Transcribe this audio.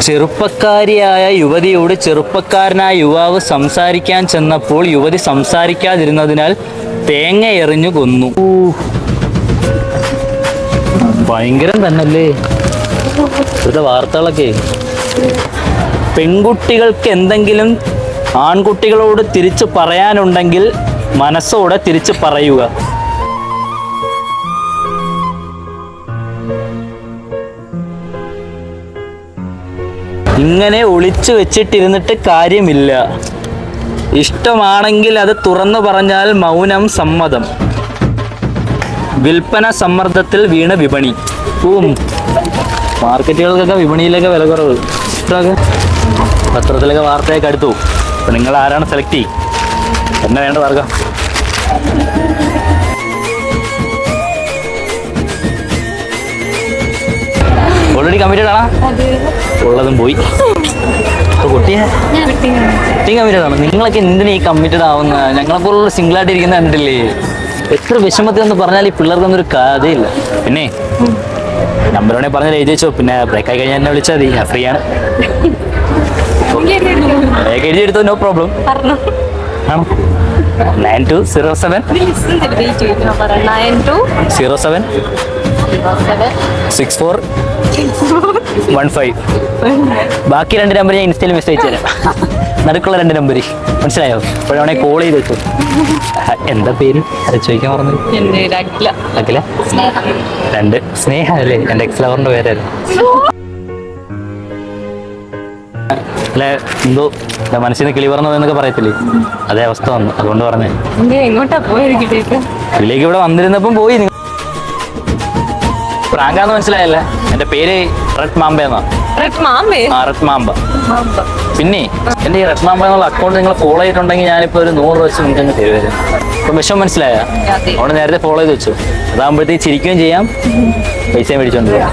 ചെറുപ്പക്കാരിയായ യുവതിയോട് ചെറുപ്പക്കാരനായ യുവാവ് സംസാരിക്കാൻ ചെന്നപ്പോൾ യുവതി സംസാരിക്കാതിരുന്നതിനാൽ തേങ്ങ എറിഞ്ഞു കൊന്നു. ഭയങ്കരം തന്നല്ലേ? ഇവിടുത്തെ വാർത്തകളൊക്കെ. പെൺകുട്ടികൾക്ക് എന്തെങ്കിലും ആൺകുട്ടികളോട് തിരിച്ചു പറയാനുണ്ടെങ്കിൽ മനസ്സോടെ തിരിച്ചു പറയുക. ഇങ്ങനെ ഒളിച്ചു വെച്ചിട്ടിരുന്നിട്ട് കാര്യമില്ല. ഇഷ്ടമാണെങ്കിൽ അത് തുറന്നു പറഞ്ഞാൽ മൗനം സമ്മതം. വിൽപ്പന സമ്മർദ്ദത്തിൽ വീണ വിപണി. ഊം മാർക്കറ്റുകൾക്കൊക്കെ വിപണിയിലൊക്കെ വില കുറവ്. പത്രത്തിലൊക്കെ വാർത്തയൊക്കെ അടുത്തു. അപ്പൊ നിങ്ങൾ ആരാണ് സെലക്ട് ചെയ്യും. എന്നെ വേണ്ട വർഗം. ഓൾറെഡി കമ്മിറ്റഡ് ആണോ? ഉള്ളതും പോയി. അപ്പൊ കുട്ടിയെ? കുട്ടി കമ്മിറ്റഡ് ആണ്? നിങ്ങളൊക്കെ എന്തിനാ ഈ കമ്മിറ്റഡ് ആവുന്ന? ഞങ്ങളെ പോലുള്ള സിംഗിൾ ആയിട്ട് ഇരിക്കുന്ന കണ്ടിട്ടില്ലേ? എത്ര വിഷമത്തിൽ എന്ന് പറഞ്ഞാൽ ഈ പിള്ളേർക്കൊന്നും ഒരു കഥയില്ല. പിന്നെ നമ്പർ വേണേ പറഞ്ഞാൽ എഴുതി വെച്ചോ. പിന്നെ ബ്രേക്ക് ആയി കഴിഞ്ഞാൽ എന്നെ വിളിച്ചാൽ മതി. ഫ്രീ ആണ്. എഴുതി എടുത്തോ? നോ പ്രോബ്ലം ആണോ? Nine two zero seven zero seven six four one five ബാക്കി രണ്ട് നമ്പർ ഞാൻ ഇൻസ്റ്റയിൽ മെസ്സേജ് തരാം നടുക്കുള്ള രണ്ട് നമ്പർ മനസ്സിലായോ? അപ്പോഴാണെ കോൾ ചെയ്ത് വെച്ചു എന്താ പേര്? അത് ചോദിക്കാൻ പറഞ്ഞു അഖില. രണ്ട്. സ്നേഹ അല്ലേ? എന്റെ എക്സ് ലവറിന്റെ പേരായിരുന്നു. അല്ലെ എന്തോ മനസ്സിന് കിളി പറഞ്ഞതെന്നൊക്കെ പറയത്തില്ലേ? അതേ അവസ്ഥ വന്നു. അതുകൊണ്ട് പറഞ്ഞേ. എങ്ങോട്ടാ പോയിരിക്കട്ടെ ഇതിലേക്ക് ഇവിടെ വന്നിരുന്നപ്പം പോയി. നിങ്ങൾ പ്രാങ്കാന്ന് മനസ്സിലായല്ലേ? എന്റെ പേര് റെഡ് മാമ്പ എന്നാ റെഡ് മാമ്പേ? ആ റെഡ് മാമ്പ. മാമ്പ. പിന്നെ എന്റെ ഈ റെഡ് മാമ്പ എന്നുള്ള അക്കൗണ്ട് നിങ്ങൾ ഫോളോ ചെയ്തിട്ടുണ്ടെങ്കിൽ ഞാനിപ്പോ ഒരു നൂറ് രൂപ വെച്ച് നിങ്ങൾക്ക് അങ്ങ് തരുവരും അപ്പൊ വിഷം മനസ്സിലായ അവിടെ നേരത്തെ ഫോളോ ചെയ്ത് വെച്ചു. അതാകുമ്പോഴത്തേക്ക് ചിരിക്കുകയും ചെയ്യാം. പൈസയും മേടിച്ചോണ്ട് പോകാം.